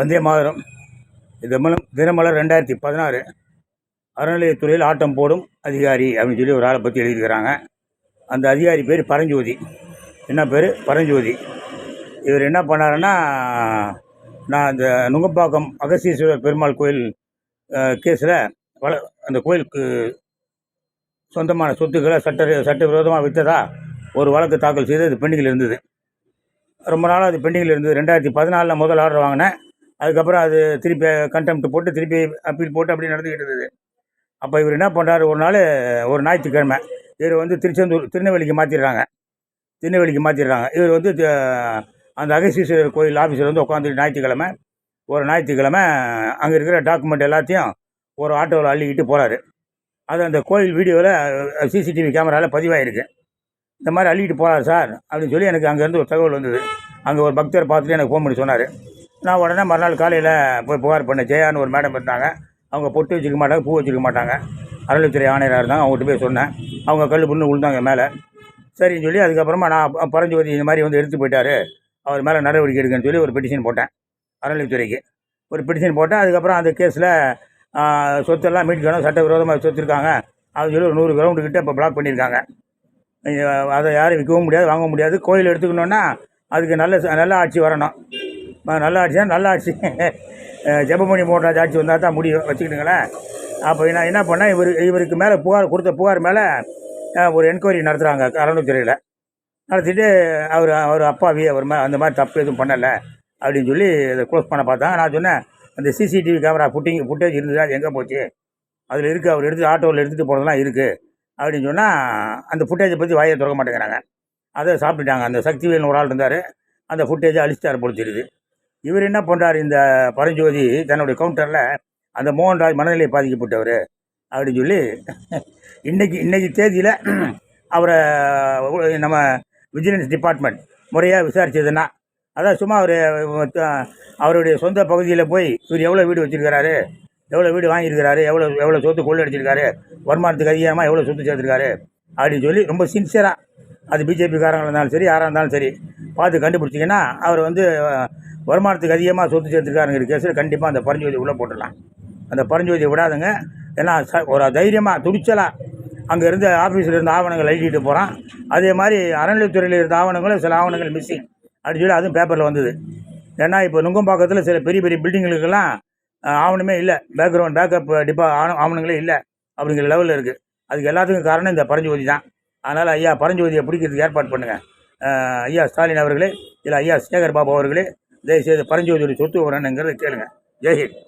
வந்தே மாதரம். இது தினமலர் ரெண்டாயிரத்தி பதினாறு அறநிலையத்துறையில் ஆட்டம் போடும் அதிகாரி அப்படின்னு சொல்லி ஒரு ஆளை பற்றி எழுதியிருக்கிறாங்க. அந்த அதிகாரி பேர் பரஞ்சோதி. என்ன பேர்? பரஞ்சோதி. இவர் என்ன பண்ணாருன்னா நான் இந்த நுங்கப்பாக்கம் அகஸ்தீஸ்வரர் பெருமாள் கோயில் கேஸில் வள அந்த கோயிலுக்கு சொந்தமான சொத்துக்களை சட்ட சட்டவிரோதமாக விற்றதா ஒரு வழக்கு தாக்கல் செய்து அது பெண்டிங்கில் இருந்தது. ரொம்ப நாளாக அது பெண்டிங்கில் இருந்தது. ரெண்டாயிரத்தி பதினாலில் முதல் ஆர்டர் வாங்கினேன். அதுக்கப்புறம் அது திருப்பி கண்டெம்ட் போட்டு திருப்பி அப்பீல் போட்டு அப்படி நடந்துக்கிட்டு இருந்தது. அப்போ இவர் என்ன பண்ணுறாரு ஒரு நாள் ஒரு ஞாயிற்றுக்கிழமை இவர் வந்து திருச்செந்தூர் திருநெல்வேலிக்கு மாற்றிடுறாங்க திருநெல்வேலிக்கு மாற்றிடுறாங்க இவர் வந்து அந்த அகசீஸ்வரர் கோயில் ஆஃபீஸில் வந்து உட்காந்துட்டு ஞாயிற்றுக்கிழமை ஒரு ஞாயிற்றுக்கிழமை அங்கே இருக்கிற டாக்குமெண்ட் எல்லாத்தையும் ஒரு ஆட்டோவில் அள்ளிக்கிட்டு போகிறாரு அது அந்த கோயில் வீடியோவில் சிசிடிவி கேமராவில் பதிவாயிருக்கு. இந்த மாதிரி அள்ளிக்கிட்டு போகிறார் சார் அப்படின்னு சொல்லி எனக்கு அங்கேருந்து ஒரு தகவல் வந்தது. அங்கே ஒரு பக்தர் பார்த்துட்டு எனக்கு ஃபோன் பண்ணி சொன்னார். நான் உடனே மறுநாள் காலையில் போய் புகார் பண்ணேன். ஜெயான்னு ஒரு மேடம் இருந்தாங்க. அவங்க பொட்டு வச்சுக்க மாட்டாங்க பூ வச்சுக்க மாட்டாங்க. அறநிலைத்துறை ஆணையராக இருந்தாங்க அவங்ககிட்ட போய் சொன்னேன். அவங்க கல் புண்ணு விழுந்தாங்க மேலே. சரின்னு சொல்லி அதுக்கப்புறமா நான் ப- பரஞ்சோதி இந்த மாதிரி வந்து எடுத்து போயிட்டாரு. அவர் மேலே நடவடிக்கை எடுக்கன்னு சொல்லி ஒரு பெட்டிஷன் போட்டேன் அறநிலைத்துறைக்கு ஒரு பெட்டிஷன் போட்டேன் அதுக்கப்புறம் அந்த கேஸில் சொத்தெல்லாம் மீட்கணும் சட்டவிரோதமாக சொத்துருக்காங்க. அப்படின்னு சொல்லி ஒரு நூறு கிரவுண்டு கிட்டே இப்போ பிளாக் பண்ணியிருக்காங்க. அதை யாரும் விற்கவும் முடியாது வாங்க முடியாது. கோயில் எடுத்துக்கணுன்னா அதுக்கு நல்ல ச- நல்ல ஆட்சி வரணும். நல்லா ஆட்சினா நல்லா ஆட்சி ஜெபமணி மோகன்ராஜ் ஆட்சி வந்தால் தான் முடியும். வச்சுக்கிட்டுங்களேன் அப்போ நான் என்ன பண்ணேன் இவர் இவருக்கு மேலே புகார் கொடுத்த புகார் மேலே ஒரு என்கொயரி நடத்துகிறாங்க அறநிலைத்துறையில் நடத்திட்டு அவர் அவர் அப்பாவி அவர் மே அந்த மாதிரி தப்பு எதுவும் பண்ணலை. அப்படின்னு சொல்லி அதை க்ளோஸ் பண்ண பார்த்தாங்க. நான் சொன்னேன் அந்த சிசிடிவி கேமரா ஃபுட்டிங் ஃபுட்டேஜ் இருந்தது அது எங்கே போச்சு? அதில் இருக்குது அவர் எடுத்து ஆட்டோவில் எடுத்துகிட்டு போனதெல்லாம் இருக்குது அப்படின்னு சொன்னால் அந்த ஃபுட்டேஜை பற்றி வாயை திறக்க மாட்டேங்கிறாங்க. அதை சாப்பிட்டுட்டாங்க. அந்த சக்திவேல்னு ஒரு ஆள் இருந்தார். அந்த ஃபுட்டேஜை அழிச்சிட்டார் போல தெரியுது. இவர் என்ன பண்ணுறார் இந்த பரஞ்சோதி தன்னுடைய கவுண்டரில் அந்த மோகன்ராஜ் மனநிலை பாதிக்கப்பட்டவர் அப்படின்னு சொல்லி இன்னைக்கு இன்னைக்கு தேதியில் அவரை நம்ம விஜிலன்ஸ் டிபார்ட்மெண்ட் முறையாக விசாரிச்சதுன்னா அதான் சும்மா அவர் அவருடைய சொந்த பகுதியில் போய் இவர் எவ்வளோ வீடு வச்சுருக்கிறாரு எவ்வளோ வீடு வாங்கியிருக்கிறாரு எவ்வளோ எவ்வளோ சொத்து கொள்ளடிச்சிருக்காரு வருமானத்துக்கு அதிகமாக எவ்வளோ சொத்து சேர்த்துருக்காரு அப்படின்னு சொல்லி ரொம்ப சின்சியராக அது பிஜேபிக்காரங்களாக இருந்தாலும் சரி யாராக இருந்தாலும் சரி பார்த்து கண்டுபிடிச்சிங்கன்னா அவர் வந்து வருமானத்துக்கு அதிகமாக சொத்து சேர்த்துருக்காருங்கிற கேஸில் கண்டிப்பாக அந்த பரஞ்சோதி உள்ளே போட்டுடலாம். அந்த பரஞ்சோதியை விடாதுங்க. ஏன்னா ச- ஒரு தைரியமாக துணிச்சலாக அங்கே இருந்த ஆஃபீஸில் இருந்த ஆவணங்கள் எழுதிட்டு போகிறான் அதே மாதிரி அறநிலைத்துறையில் இருந்த ஆவணங்களும் சில ஆவணங்கள் மிஸ்ஸிங் அப்படின்னு சொல்லி அதுவும் பேப்பரில் வந்தது. ஏன்னா இப்போ நுங்கம்பாக்கத்தில் சில பெரிய பெரிய பில்டிங்களுக்கெல்லாம் ஆவணமே இல்லை. பேக்ரவுண்ட் பேக்கப் டிப்பா ஆவண ஆவணங்களே இல்லை. அப்படிங்கிற லெவலில் இருக்குது அதுக்கு எல்லாத்துக்கும் காரணம் இந்த பரஞ்சோதி தான். அதனால் ஐயா பரஞ்சோதியை பிடிக்கிறதுக்கு ஏற்பாடு பண்ணுங்கள் ஐயா ஸ்டாலின் அவர்களே இல்லை ஐயா சேகர் பாபு அவர்களே தயவுசெய்து பரஞ்சோதியோட சொத்து வரணுங்கிறத கேளுங்க. ஜெய்ஹிந்த்